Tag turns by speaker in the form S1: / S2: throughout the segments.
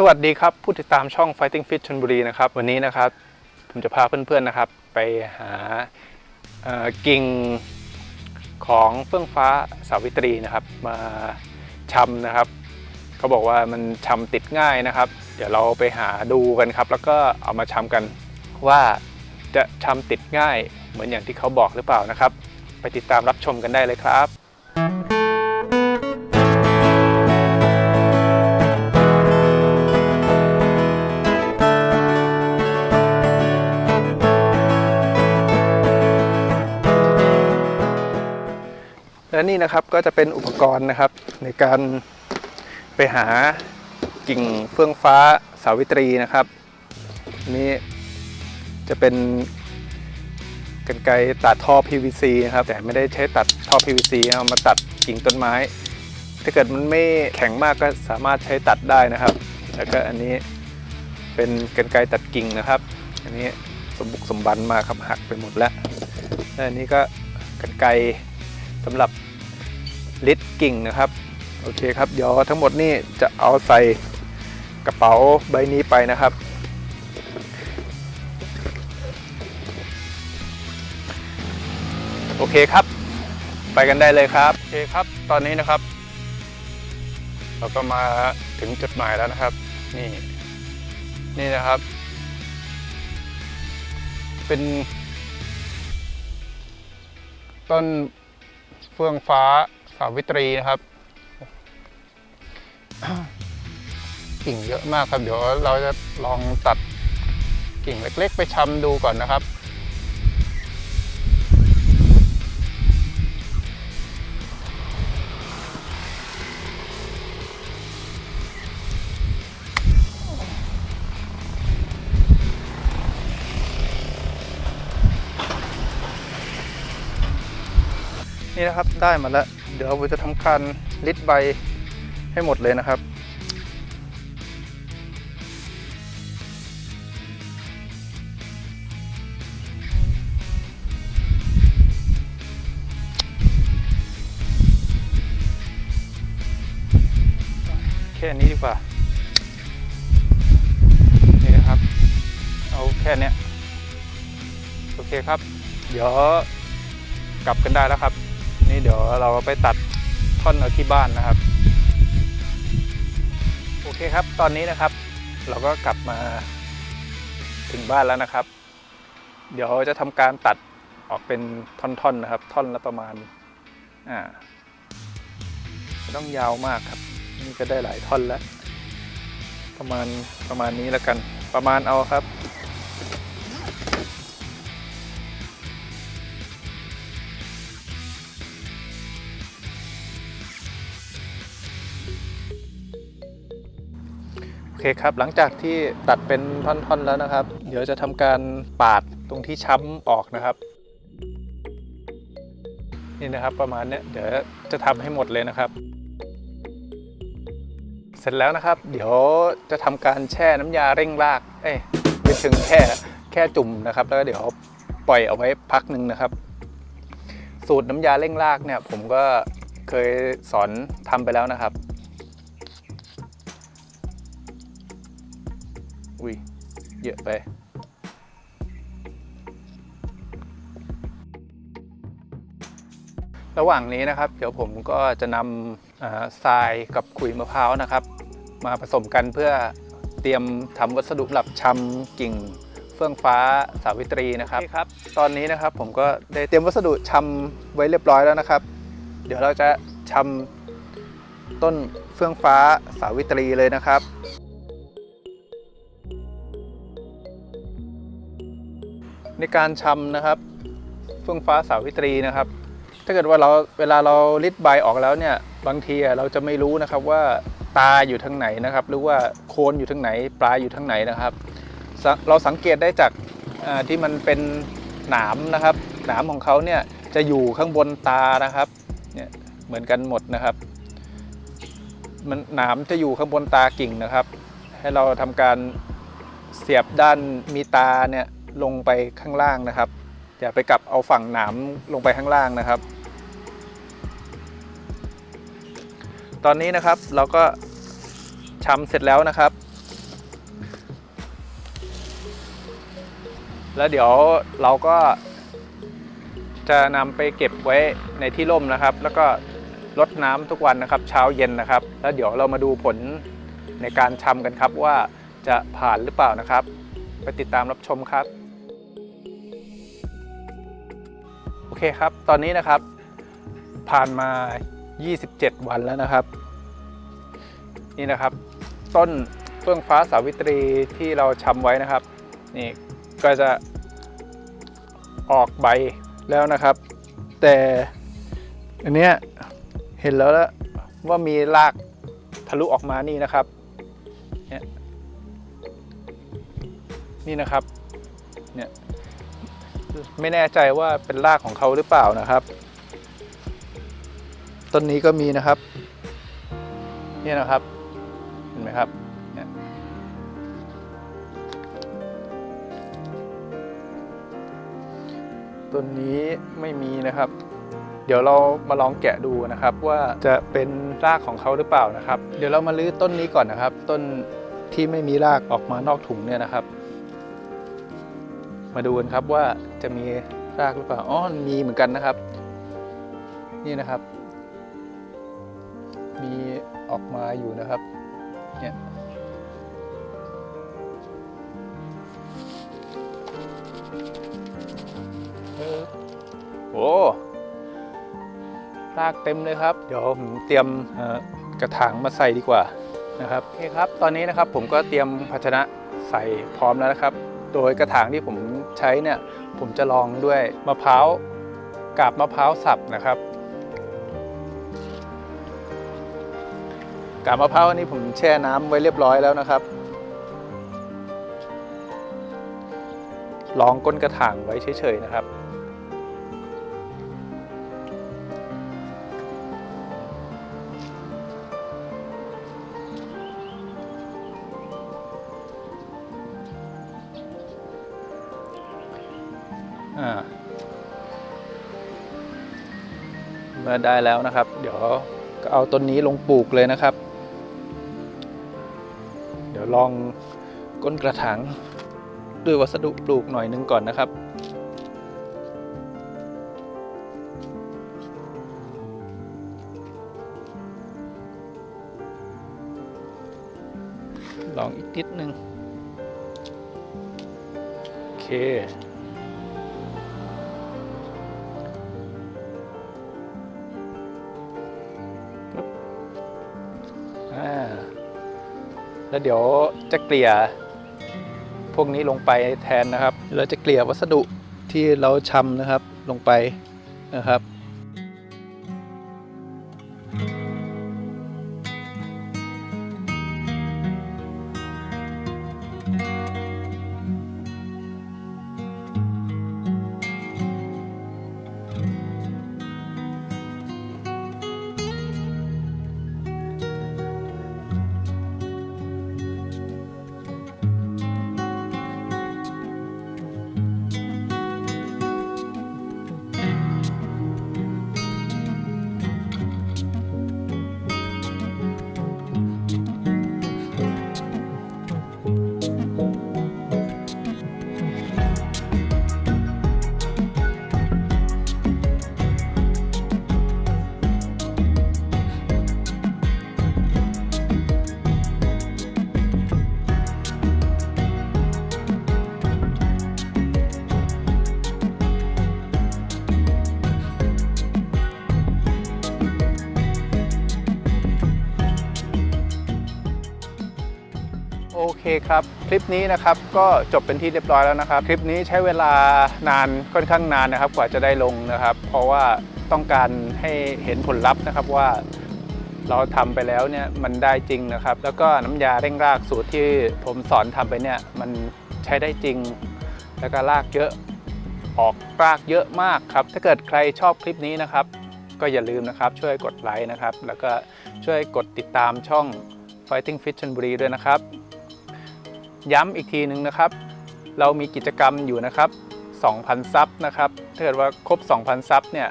S1: สวัสดีครับ ผู้ติดตามช่อง Fighting Fit ชนบุรีนะครับ วันนี้นะครับ ผมจะพาเพื่อนๆนะครับ ไปหากิ่งของเฟื่องฟ้าสาวิตรีนะครับ มาชำนะครับเขาบอกว่ามันชำติดง่ายนะครับ เดี๋ยวเราไปหาดูกันครับ แล้วก็เอามาชำกันว่าจะชำติดง่ายเหมือนอย่างที่เขาบอกหรือเปล่านะครับ ไปติดตามรับชมกันได้เลยครับ และนี่นะครับก็จะเป็นอุปกรณ์นะครับ ในการไปหากิ่งเฟื่องฟ้าสาวิตรีนะครับนนี้จะเป็นกันไกตัดท่อ PVC นะครับ แต่ไม่ได้ใช้ตัดท่อ PVC เอามาตัดกิ่งต้นไม้ ถ้าเกิดมันไม่แข็งมากก็สามารถใช้ตัดได้นะครับ แล้วก็อันนี้เป็นกันไกตัดกิ่งนะครับ อันนี้สมบุกสมบันมากครับหักไปหมดแล้วและอันนี้ก็กันไกสำหรับ ลิดกิ่งนะครับ โอเคครับ เดี๋ยวทั้งหมดนี่จะเอาใส่กระเป๋าใบนี้ไปนะครับ โอเคครับ ไปกันได้เลยครับ โอเคครับ ตอนนี้นะครับ เราก็มาถึงจุดหมายแล้วนะครับ นี่ นี่นะครับ เป็น ต้นเฟื่องฟ้า สาวิตรีนะครับ กิ่งเยอะมากครับ เดี๋ยวเราจะลองตัดกิ่งเล็ก ๆ ไปชำดูก่อนนะครับนี่นะครับได้มาแล้ว เดี๋ยวผมจะทำการลิดใบให้หมดเลยนะครับแค่นี้ดีกว่า นี่นะครับ เอาแค่นี้โอเคครับ เดี๋ยวกลับกันได้แล้วครับ นี่เดี๋ยวเราไปตัดท่อนเอาที่บ้านนะครับ โอเคครับ ตอนนี้นะครับ เราก็กลับมาถึงบ้านแล้วนะครับ เดี๋ยวจะทำการตัดออกเป็นท่อนๆนะครับ ท่อนละประมาณอ่าไม่ต้องยาวมากครับ นี่ก็ได้หลายท่อนแล้ว ประมาณประมาณนี้แล้วกัน ประมาณเอาครับ คครับ หลังจากที่ตัดเป็นท่อนๆแล้วนะครับ เดี๋ยวจะทำการปาดตรงที่ช้ำออกนะครับ นี่นะครับประมาณเนี้ยเดี๋ยวจะทำให้หมดเลยนะครับ เสร็จแล้วนะครับ เดี๋ยวจะทำการแช่น้ำยาเร่งราก เอ้ยไม่ถึงแค่แค่จุ่มนะครับ แล้วก็เดี๋ยวปล่อยเอาไว้พักหนึ่งนะครับ สูตรน้ำยาเร่งรากเนี่ย ผมก็เคยสอนทำไปแล้วนะครับ อุ้ยเยอะไประหว่างนี้นะครับ เดี๋ยวผมก็จะนำอ่าทรายกับขุยมะพร้าวนะครับ มาผสมกันเพื่อเตรียมทำวัสดุหลับชำกิ่งเฟื่องฟ้าสาวิตรีนะครับครับ ตอนนี้นะครับผมก็ได้เตรียมวัสดุชำไว้เรียบร้อยแล้วนะครับ เดี๋ยวเราจะชำต้นเฟื่องฟ้าสาวิตรีเลยนะครับ ในการชำนะครับเฟื่องฟ้าสาวิตรีนะครับ ถ้าเกิดว่าเราเวลาเราลิดใบออกแล้วเนี่ยบางทีเราจะไม่รู้นะครับว่าตาอยู่ทางไหนนะครับ หรือว่าโคนอยู่ทางไหน ปลายอยู่ทางไหนนะครับ เราสังเกตได้จากที่มันเป็นหนามนะครับ หนามของเขาเนี่ยจะอยู่ข้างบนตานะครับเนี่ยเหมือนกันหมดนะครับ มันหนามจะอยู่ข้างบนตากิ่งนะครับ ให้เราทำการเสียบด้านมีตาเนี่ย ลงไปข้างล่างนะครับ อย่าไปกลับเอาฝั่งหนามลงไปข้างล่างนะครับ ตอนนี้นะครับเราก็ชำเสร็จแล้วนะครับ แล้วเดี๋ยวเราก็จะนำไปเก็บไว้ในที่ร่มนะครับ แล้วก็รดน้ำทุกวันนะครับ เช้าเย็นนะครับ แล้วเดี๋ยวเรามาดูผลในการชำกันครับว่าจะผ่านหรือเปล่านะครับ ไปติดตามรับชมครับ เคครับ ตอนนี้นะครับ ผ่านมา 27 วันแล้วนะครับ นี่นะครับ ต้นเฟื่องฟ้าสาวิตรีที่เราชำไว้นะครับ นี่ก็จะออกใบแล้วนะครับ แต่อันเนี้ยเห็นแล้วละว่ามีรากทะลุออกมานี่นะครับ นี่นะครับ ไม่แน่ใจว่าเป็นรากของเขาหรือเปล่านะครับ ต้นนี้ก็มีนะครับ เนี่ยนะครับ เห็นไหมครับต้นนี้ไม่มีนะครับ เดี๋ยวเรามาลองแกะดูนะครับ ว่าจะเป็นรากของเขาหรือเปล่านะครับ เดี๋ยวเรามาลื้อต้นนี้ก่อนนะครับ ต้นที่ไม่มีรากออกมานอกถุงเนี่ยนะครับ มาดูกันครับว่าจะมีรากหรือเปล่าอ๋อมีเหมือนกันนะครับ นี่นะครับ มีออกมาอยู่นะครับเนี่ยโอ้รากเต็มเลยครับ เดี๋ยวผมเตรียมกระถางมาใส่ดีกว่านะครับโอเคครับ ตอนนี้นะครับผมก็เตรียมภาชนะใส่พร้อมแล้วนะครับ โดยกระถางที่ผมใช้เนี่ยผมจะลองด้วยมะพร้าวกาบมะพร้าวสับนะครับ กาบมะพร้าวอันนี้ผมแช่น้ำไว้เรียบร้อยแล้วนะครับ ลองก้นกระถางไว้เฉยๆนะครับ มื่อได้แล้วนะครับ เดี๋ยวก็เอาต้นนี้ลงปลูกเลยนะครับ เดี๋ยวลองก้นกระถางด้วยวัสดุปลูกหน่อยนึงก่อนนะครับลองอีกนิดนึง โอเค แล้วเดี๋ยวจะเกลี่ยพวกนี้ลงไปแทนนะครับ เราจะเกลี่ยวัสดุที่เราชำนะครับลงไปนะครับ ครับ คลิปนี้นะครับก็จบเป็นที่เรียบร้อยแล้วนะครับ คลิปนี้ใช้เวลานานค่อนข้างนานนะครับ กว่าจะได้ลงนะครับ เพราะว่าต้องการให้เห็นผลลัพธ์นะครับว่าเราทำไปแล้วเนี่ยมันได้จริงนะครับ แล้วก็น้ำยาเร่งรากสูตรที่ผมสอนทำไปเนี่ยมันใช้ได้จริง แล้วก็รากเยอะออกรากเยอะมากครับ ถ้าเกิดใครชอบคลิปนี้นะครับ ก็อย่าลืมนะครับช่วยกดไลค์นะครับ แล้วก็ช่วยกดติดตามช่อง Fighting Fit ชลบุรีด้วยนะครับ ย้ำอีกทีหนึ่งนะครับ เรามีกิจกรรมอยู่นะครับ 2,000 ซับนะครับถ้าเกิดว่าครบ 2,000 ซับเนี่ย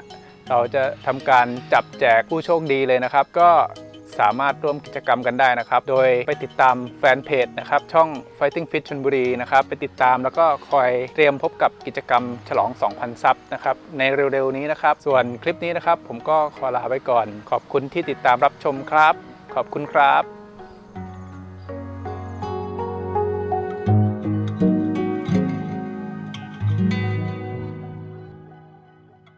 S1: เราจะทำการจับแจกผู้โชคดีเลยนะครับ ก็สามารถร่วมกิจกรรมกันได้นะครับ โดยไปติดตามแฟนเพจนะครับ ช่อง Fighting Fit ชลบุรีนะครับ ไปติดตามแล้วก็คอยเตรียมพบกับกิจกรรมฉลอง 2,000 ซับนะครับ ในเร็วๆนี้นะครับ ส่วนคลิปนี้นะครับ ผมก็ขอลาไปก่อน ขอบคุณที่ติดตามรับชมครับ ขอบคุณครับ